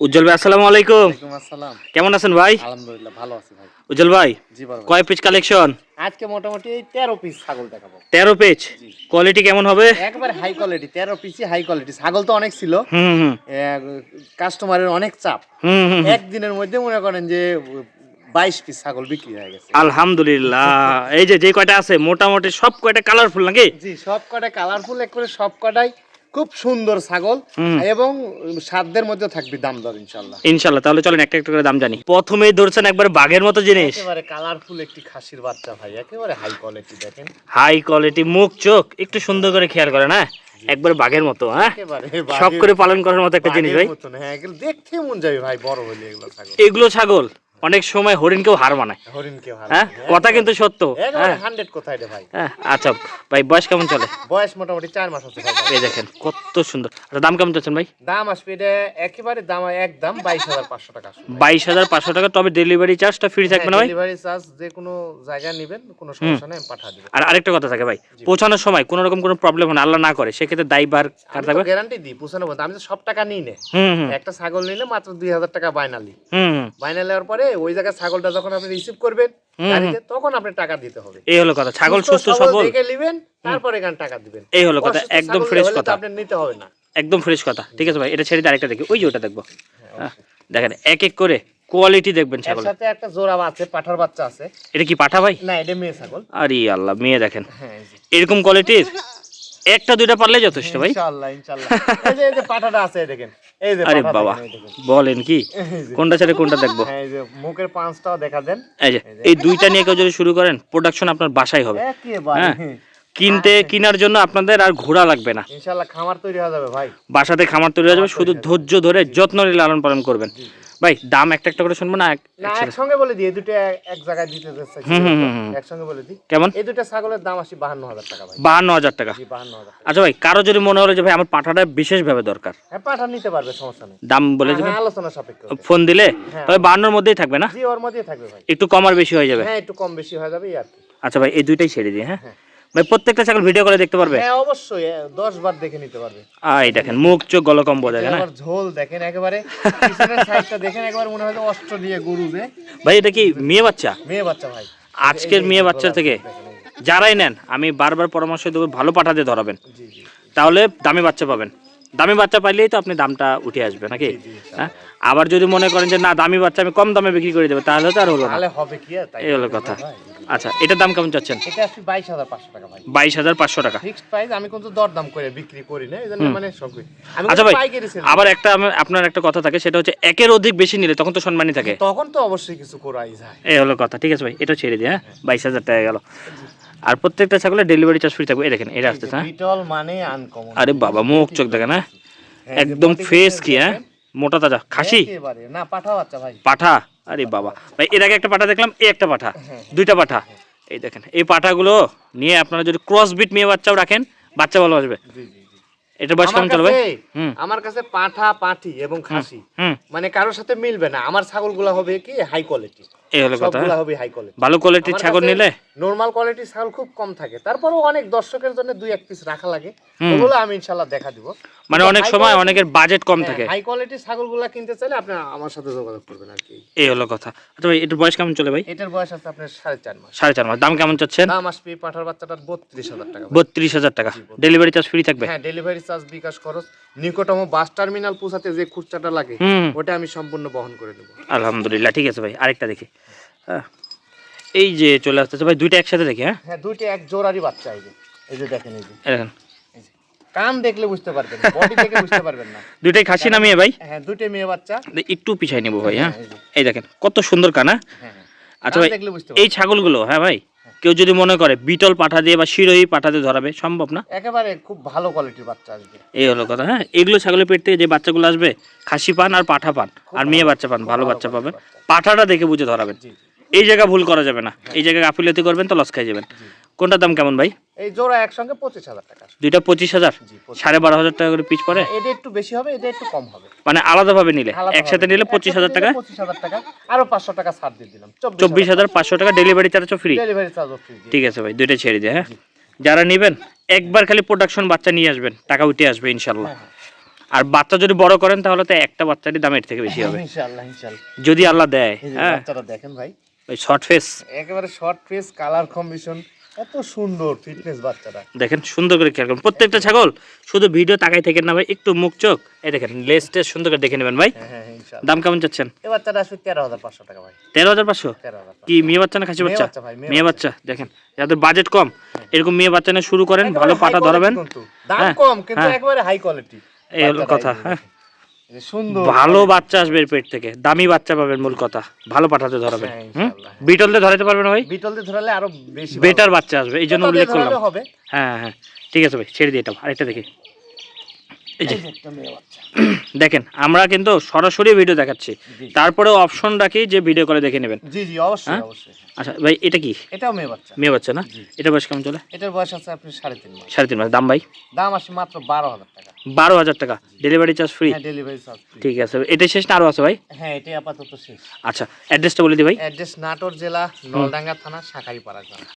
উজ্জ্বল ভাই আসসালামু আলাইকুম। আসসালাম। কেমন আছেন ভাই? আলহামদুলিল্লাহ ভালো আছি ভাই। উজ্জ্বল ভাই জি কয় পিস কালেকশন আজকে মোটামুটি এই তেরো পিস ছাগল দেখাবো। তেরো পিস কোয়ালিটি কেমন হবে? একবার হাই কোয়ালিটি তেরো পিসই হাই কোয়ালিটি ছাগল তো অনেক ছিল। হুম হুম কাস্টমারের অনেক চাপ। হুম। একদিনের মধ্যে মনে করেন যে বাইশ পিস ছাগল বিক্রি হয়ে গেছে। আলহামদুলিল্লাহ। এই যে যে কয়টা আছে মোটামুটি সব কয়টা কালারফুল নাকি? জি সব কটাই কালারফুল এক করে সব কটাই খুব সুন্দর ছাগল এবং সাধ্যের মধ্যে থাকবে দাম দর ইনশাল্লাহ ইনশাল্লাহ তাহলে চলেন একটা একটা করে দাম জানি। প্রথমেই ধরছেন একবার বাঘের মতো জিনিস। একেবারে কালারফুল একটি খাসির বাচ্চা ভাই একেবারে হাই কোয়ালিটি দেখেন। হাই কোয়ালিটি মুখ চোখ একটু সুন্দর করে খেয়াল করে না একবার বাঘের মতো হ্যাঁ? সব করে পালন করার মতো একটা জিনিস ভাই। হ্যাঁ দেখতে মন যাবে ভাই বড় হইলে এগুলো ছাগল। এগুলো ছাগল? অনেক সময় হরিণকেও হার মানায়। হরিণকে ভালো হ্যাঁ? কথা কিন্তু সত্য। হ্যাঁ। হান্ড্রেড কোথায় রে ভাই? হ্যাঁ আচ্ছা ভাই বয়স কেমন চলে? বয়স মোটামুটি চার মাস হচ্ছে এই দেখেন কত সুন্দর। আচ্ছা দাম কেমন চাচ্ছেন ভাই? দাম আসবে এটা একেবারে দাম একদম বাইশ হাজার পাঁচশো টাকা বাইশ হাজার পাঁচশো টাকা তবে ডেলিভারি চার্জটা ফ্রি থাকবে না ভাই? ডেলিভারি চার্জ যে কোনো জায়গায় নেবেন কোনো সমস্যা নেই পাঠা দেবো। আর আরেকটা কথা থাকে ভাই পৌঁছানোর সময় কোনো রকম কোনো প্রবলেম হয় না, আল্লাহ না করে সেক্ষেত্রে দায়বার কার থাকবে? গ্যারান্টি দিই বলতে আমি তো সব টাকা নিই নে। একটা ছাগল নিলে মাত্র দুই হাজার টাকা বায়নালি হুম হুম। বায়না ওই জায়গায় ছাগলটা যখন আপনি রিসিভ করবেন গাড়িতে তখন আপনি টাকা দিতে হবে। এই হলো কথা। ছাগল সুস্থ সবল। দেখে নেবেন তারপরে এখানে টাকা দিবেন। এই হলো কথা একদম ফ্রেশ কথা। আপনি নিতে হবে না। একদম ফ্রেশ কথা। ঠিক আছে ভাই এটা ছেড়ে আরেকটা দেখি। ওই যে ওটা দেখব। হ্যাঁ, দেখেন এক এক করে কোয়ালিটি দেখবেন ছাগল সাথে একটা জোড়া আছে পাঠার বাচ্চা আছে। এটা কি পাঠা ভাই? না এটা মেয়ে ছাগল। আরে আল্লাহ মেয়ে দেখেন। হ্যাঁ। এরকম কোয়ালিটির একটা দুইটা পারলে যথেষ্ট ভাই। ইনশাআল্লাহ ইনশাআল্লাহ। এই যে এই যে পাঠাটা আছে দেখেন। এই যে আরে বাবা। বলেন কি? কোনটা ছেড়ে কোনটা দেখব? হ্যাঁ, এই যে মুখের পাঁচটা দেখা দেন। এই যে এই দুইটা নিয়ে কেউ যদি শুরু করেন প্রোডাকশন আপনার বাসায় হবে। হ্যাঁ। কিনতে কেনার জন্য আপনাদের আর ঘোরা লাগবে না। ইনশাআল্লাহ খামার তৈরি হয়ে যাবে ভাই। বাসাতে খামার তৈরি হয়ে যাবে শুধু ধৈর্য ধরে যত্ন নিয়ে লালন পালন করবেন। ভাই দাম একটা একটা করে শুনব না এক-? একসঙ্গে বলে দিই দুটো এক- এক জায়গায় দিতে হুম। একসঙ্গে বলে দিই। কেমন? এই দুটো ছাগলের দাম আসি বাহান্ন হাজার টাকা ভাই। বাহান্ন হাজার টাকা। আচ্ছা ভাই কারও যদি মনে হলো যে ভাই আমার পাঠাটা বিশেষভাবে দরকার। হ্যাঁ পাঠা নিতে পারবে সমস্যা নেই। দাম বলে হ্যাঁ, হ্যাঁ, আলোচনা সাপেক্ষে ফোন দিলে? হ্যাঁ। তবে বাহান্নর মধ্যেই থাকবে না? জি ওর মধ্যেই থাকবে ভাই। একটু কম আর বেশি হয়ে যাবে? হ্যাঁ একটু কম বেশি হয়ে যাবে আর আচ্ছা ভাই এই দুইটাই ছেড়ে দিই হ্যাঁ। ভাই প্রত্যেকটা ছাগল ভিডিও করে দেখতে পারবে? হ্যাঁ অবশ্যই 10 বার দেখে নিতে পারবে। আই দেখেন মুখ চোখ গলকম বোঝা যায় না? ঝোল দেখেন একেবারে। পিছনের সাইডটা দেখেন একবার মনে হয় অস্ত্র দিয়ে গরু যে। ভাই এটা কি মেয়ে বাচ্চা? মেয়ে বাচ্চা ভাই। আজকের মেয়ে বাচ্চা থেকে। যারাই নেন আমি বারবার পরামর্শ দেবো ভালো পাঠাতে দিয়ে ধরাবেন। তাহলে দামি বাচ্চা পাবেন। দামি বাচ্চা পাইলেই তো আপনি দামটা উঠে আসবে নাকি? হ্যাঁ? আবার যদি মনে করেন যে না দামি বাচ্চা আমি কম দামে বিক্রি করে দেবো তাহলে তো আর হলো না। হবে কি এই হলো কথা। আচ্ছা এটার দাম কেমন চাচ্ছেন? এটা আসলে বাইশ হাজার পাঁচশো টাকা ভাই। বাইশ হাজার পাঁচশো টাকা। ফিক্সড প্রাইস আমি কিন্তু দরদাম করে বিক্রি করি না এই জন্য মানে আচ্ছা ভাই আবার একটা আপনার একটা কথা থাকে সেটা হচ্ছে একের অধিক বেশি নিলে তখন তো সম্মানই থাকে। তখন তো অবশ্যই কিছু করাই যায়। এই হলো কথা ঠিক আছে ভাই এটা ছেড়ে দিই হ্যাঁ? বাইশ হাজার টাকা গেল। আর প্রত্যেকটা ছাগলের ডেলিভারি চার্জ ফ্রি থাকবে। এই দেখেন এটা আসতেছে হ্যাঁ? মানে আনকমন আরে বাবা মুখ চোখ দেখেন হ্যাঁ? একদম ফেস কি হ্যাঁ? মোটা তাজা খাসি? না পাঠা বাচ্চা ভাই। পাঠা? আরে বাবা। ভাই এর আগে একটা পাঠা দেখলাম এই একটা পাঠা দুইটা পাঠা। এই দেখেন এই পাঠাগুলো নিয়ে আপনারা যদি ক্রস বিট মেয়ে বাচ্চাও রাখেন বাচ্চা ভালো আসবে জি জি জি। এটা বয়স আমার কেমন চলবে আমার কাছে পাঠা পাঠি এবং খাসি। মানে কারোর সাথে মিলবে না। আমার ছাগলগুলো হবে কি হাই কোয়ালিটি এই হলো কথা। হবে হাই কোয়ালিটি ভালো কোয়ালিটির ছাগল নিলে? নরমাল কোয়ালিটির ছাগল খুব কম থাকে। তারপরেও অনেক দর্শকের জন্য দুই এক পিস রাখা লাগে। ওগুলো আমি ইনশাল্লাহ দেখা দিব। মানে অনেক সময় অনেকের বাজেট কম থাকে। হাই কোয়ালিটির ছাগলগুলো কিনতে চাইলে আপনি আমার সাথে যোগাযোগ করবেন আর কি। এই হলো কথা। আচ্ছা ভাই এটার বয়স কেমন চলে ভাই? এটার বয়স আছে আপনার সাড়ে চার মাস। সাড়ে চার মাস। দাম কেমন চাচ্ছেন? দাম আসবে এই পাঠার বাচ্চাটার বত্রিশ হাজার টাকা বত্রিশ হাজার টাকা। ডেলিভারি চার্জ ফ্রি থাকবে? হ্যাঁ ডেলিভারি চার্জ বিকাশ খরচ। নিকটতম বাস টার্মিনাল পৌঁছাতে যে খুচরাটা লাগে ওটা আমি সম্পূর্ণ বহন করে দেবো। আলহামদুলিল্লাহ ঠিক আছে ভাই। আরেকটা দেখি। হ্যাঁ। এই যে চলে আসতেছে ভাই দুইটা একসাথে দেখি হ্যাঁ? হ্যাঁ দুইটা এক জোড়ারই বাচ্চা এই যে এই যে দেখেন এই যে। দেখেন। কান দেখলে বুঝতে পারবেন বডি দেখে বুঝতে পারবেন না। দুইটাই খাসি না মেয়ে ভাই? হ্যাঁ দুইটাই মেয়ে বাচ্চা। একটু পিছাই নেব ভাই হ্যাঁ? এই দেখেন কত সুন্দর কানা হ্যাঁ? হ্যাঁ। আচ্ছা ভাই দেখলে বুঝতে এই ছাগলগুলো হ্যাঁ ভাই? কেউ যদি মনে করে বিটল পাঠা দিয়ে বা শিরোহী পাঠা দিয়ে ধরাবে সম্ভব না? একেবারে খুব ভালো কোয়ালিটির বাচ্চা আসবে। এই হলো কথা হ্যাঁ? এগুলো ছাগলের পেট থেকে যে বাচ্চাগুলো আসবে খাসি পান আর পাঠা পান আর মেয়ে বাচ্চা পান ভালো বাচ্চা পাবেন। পাঠাটা দেখে বুঝে ধরাবেন। এই জায়গা ভুল করা যাবে না। এই জায়গায় গাফিলতি করবেন তো লস খাই যাবেন। কোনটার দাম কেমন ভাই? এই জোড়া একসঙ্গে পঁচিশ হাজার টাকা। দুইটা পঁচিশ হাজার? সাড়ে বারো হাজার টাকা করে পিস পড়ে? এটা একটু বেশি হবে এটা একটু কম হবে। মানে আলাদাভাবে নিলে? একসাথে নিলে পঁচিশ হাজার টাকা? পঁচিশ হাজার টাকা আরও পাঁচশো টাকা ছাড় দিয়ে দিলাম চব্বিশ হাজার পাঁচশো টাকা ডেলিভারি চার্জও ফ্রি ডেলিভারি চার্জও ফ্রি ঠিক আছে ভাই দুইটা ছেড়ে দিয়ে হ্যাঁ? যারা নেবেন একবার খালি প্রোডাকশন বাচ্চা নিয়ে আসবেন টাকা উঠে আসবে ইনশাল্লাহ হ্যাঁ, আর বাচ্চা যদি বড় করেন তাহলে তো একটা বাচ্চারই দাম এর থেকে বেশি হবে। ইনশাআল্লাহ ইনশাআল্লাহ। যদি আল্লাহ দেয় হ্যাঁ? বাচ্চাটা দেখেন ভাই। ওই শর্ট ফেস একেবারে শর্ট ফেস কালার কম্বিনেশন এত সুন্দর ফিটনেস বাচ্চাটা দেখেন সুন্দর করে খেয়াল করুন। প্রত্যেকটা ছাগল শুধু ভিডিও তাকাই থেকে না ভাই একটু মুখ চোখ এই দেখেন লেস টেস সুন্দর করে দেখে নেবেন ভাই। হ্যাঁ হ্যাঁ দাম কেমন চাচ্ছেন? এই বাচ্চাটা আসবে তেরো হাজার পাঁচশো টাকা ভাই। তেরো হাজার পাঁচশো? কি মেয়ে বাচ্চা না খাসি বাচ্চা? মেয়ে বাচ্চা। দেখেন যাদের বাজেট কম। এরকম মেয়ে বাচ্চা নিয়ে শুরু করেন ভালো পাটা ধরাবেন। দাম হ্যাঁ, কম কিন্তু হ্যাঁ। একেবারে হাই কোয়ালিটি এই হলো কথা হ্যাঁ। সুন্দর ভালো বাচ্চা আসবে এর পেট থেকে। দামি বাচ্চা পাবেন মূল কথা। ভালো পাঠাতে বিটলতে ধরাতে পারবেন ভাই? ধরালে আরও বেশি বেটার বাচ্চা আসবে এই জন্য উল্লেখ করলাম। হ্যাঁ হ্যাঁ। ঠিক আছে ভাই ছেড়ে দিয়ে এটা আরেকটা দেখি। দেখেন আমরা কিন্তু সরাসরি ভিডিও দেখাচ্ছি। তারপরে অপশন রাখি যে ভিডিও করে দেখে নেবেন। জি জি অবশ্যই হ্যাঁ? অবশ্যই। আচ্ছা ভাই এটা কি? এটাও মেয়ে বাচ্চা। মেয়ে বাচ্চা না? এটা বয়স কেমন চলে? এটার বয়স আছে আপনি সাড়ে তিন মাস। সাড়ে তিন মাস। দাম ভাই? দাম আসে মাত্র বারো হাজার টাকা। বারো হাজার টাকা। Delivery charge free delivery charge ঠিক আছে এটা শেষ না আরও আছে ভাই? হ্যাঁ এটাই আপাতত শেষ। আচ্ছা অ্যাড্রেসটা বলে দিই ভাই। অ্যাড্রেস নাটোর জেলা নলডাঙ্গা থানা শাখারি পাড়া গ্রাম।